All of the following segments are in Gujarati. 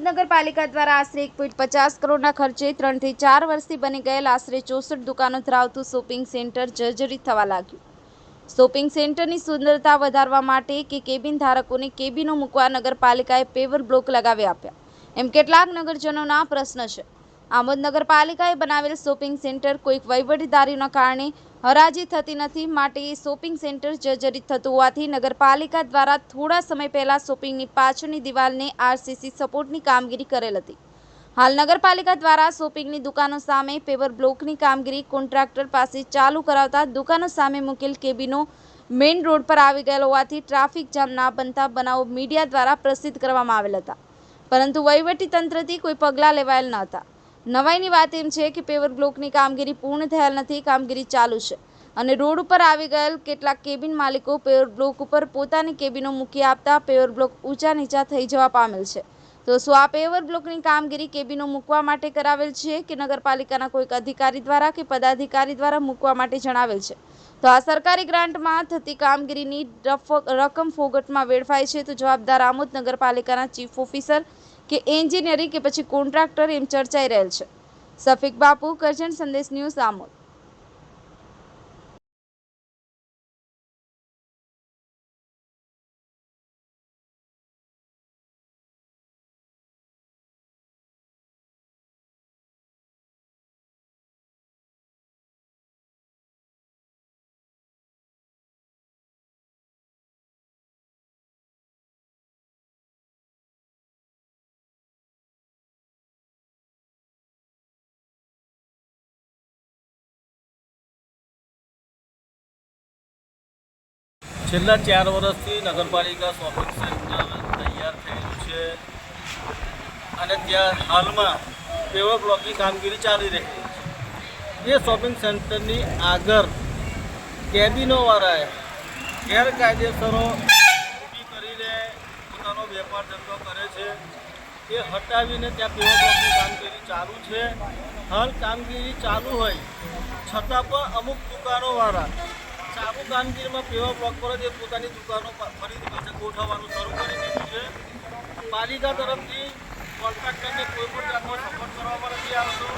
નગરપાલિકા દ્વારા આશરે એક પોઈન્ટ પચાસ કરોડના ખર્ચે ત્રણથી ચાર વર્ષથી બની ગયેલ આશરે ચોસઠ દુકાનો ધરાવતું શોપિંગ સેન્ટર જર્જરિત થવા લાગ્યું. શોપિંગ સેન્ટરની સુંદરતા વધારવા માટે કે કેબિન ધારકોને કેબિનો મૂકવા નગરપાલિકાએ પેવર બ્લોક લગાવી આપ્યા. એમ કેટલાક નગરજનોના પ્રશ્ન છે. આમોદ નગરપાલિકાએ બનાવેલ શોપિંગ સેન્ટર કોઈક વહીવટીદારીના કારણે હરાજી થતી નથી, માટે શોપિંગ સેન્ટર જર્જરિત થતું હોવાથી નગરપાલિકા દ્વારા થોડા સમય પહેલા શોપિંગની પાછળની દિવાલને આરસીસી સપોર્ટની કામગીરી કરેલ હતી. હાલ નગરપાલિકા દ્વારા શોપિંગની દુકાનો સામે પેવર બ્લોકની કામગીરી કોન્ટ્રાક્ટર પાસે ચાલુ કરાવતા દુકાનો સામે મૂકેલ કેબિનો મેઇન રોડ પર આવી ગયેલ હોવાથી ટ્રાફિક જામ ના બનતા બનાવો મીડિયા દ્વારા પ્રસિદ્ધ કરવામાં આવેલ હતા. પરંતુ વહીવટી તંત્રથી કોઈ પગલાં લેવાયેલ ન હતા. નવાઈની વાત એમ છે કે પેવર બ્લોકની કામગીરી પૂર્ણ થયેલ નથી, કામગીરી ચાલુ છે. અને રોડ ઉપર આવી ગયેલ કેટલાક કેબિન માલિકો પેવર બ્લોક ઉપર પોતાની કેબિનો મૂકી આપતા પેવર બ્લોક ઊંચા નીચા થઈ જવા પામેલ છે. તો શું આ પેવર બ્લોકની કામગીરી કેબિનો મૂકવા માટે કરાવેલ છે કે નગરપાલિકાના કોઈક અધિકારી દ્વારા કે પદાધિકારી દ્વારા મૂકવા માટે જણાવેલ છે? તો આ સરકારી ગ્રાન્ટમાં થતી કામગીરીની રકમ ફોગટમાં વેડફાય છે તો જવાબદાર આમોદ નગરપાલિકાના ચીફ ઓફિસર કે એન્જિનિયરિંગ કે પછી કોન્ટ્રાક્ટર એમ ચર્ચાઈ રહેલ છે. સફિક બાપુ, કરજણ સંદેશ ન્યૂઝ આમોદ. છેલ્લા ચાર વર્ષથી નગરપાલિકા શોપિંગ સેન્ટર તૈયાર થયેલું છે અને ત્યાં હાલમાં પેવર બ્લોકની કામગીરી ચાલી રહી છે. એ શોપિંગ સેન્ટરની આગળ કેબિનોવાળાએ ગેરકાયદેસરો ઊભી કરીને પોતાનો વેપાર ધંધો કરે છે. એ હટાવીને ત્યાં પેવર બ્લોકની કામગીરી ચાલુ છે. હાલ કામગીરી ચાલુ હોય છતાં પણ અમુક દુકાનોવાળા ચાલુ કામગીરીમાં પેવર બ્લોક પર જ પોતાની દુકાનો ફરીથી પાછા ગોઠવવાનું શરૂ કરી દીધું છે. પાલિકા તરફથી કોન્ટ્રાક્ટરને કોઈ પણ જાતનો સપોર્ટ કરવામાં નથી આવતો.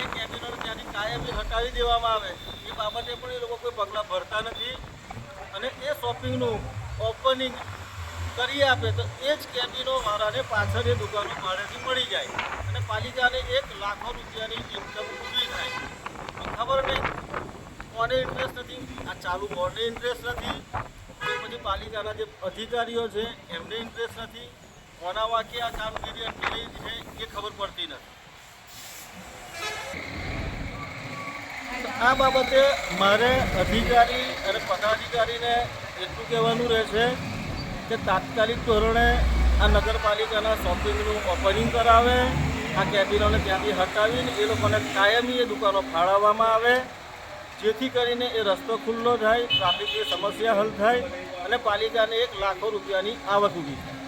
એ કેબિનો ત્યાંથી કાયમી હટાવી દેવામાં આવે. એ બાબતે પણ એ લોકો કોઈ પગલાં ભરતા નથી. અને એ શોપિંગનું ઓપનિંગ કરી આપે તો એ જ કેબિનો વાળાને પાછળ એ દુકાનો ભાડેથી મળી જાય. અને પાલિકાને એક લાખો રૂપિયાની ઇન્કમ ઊભી થાય. ખબર નહીં. કોને ઇન્ટરેસ્ટ નથી? આ ચાલુ બોર્ડને ઇન્ટરેસ્ટ નથી. કે પછી પાલિકાના જે અધિકારીઓ છે, એમને ઇન્ટરેસ્ટ નથી. કોના વાંકે આ કામગીરી અટકેલી છે, એ ખબર પડતી નથી. આ બાબતે મારે અધિકારી અને પદાધિકારીને એટલું કહેવાનું રહેશે કે તાત્કાલિક ધોરણે આ નગરપાલિકાના શોપિંગનું ઓપનિંગ કરાવે, આ કેબિનોને ત્યાંથી હટાવીને એ લોકોને કાયમી એ દુકાનો ફાળવવામાં આવે જેથી કરીને એ રસ્તો ખુલ્લો થાય, ટ્રાફિકની સમસ્યા હલ થાય અને પાલિકાને એક લાખો રૂપિયાની આવક ઊભી થાય.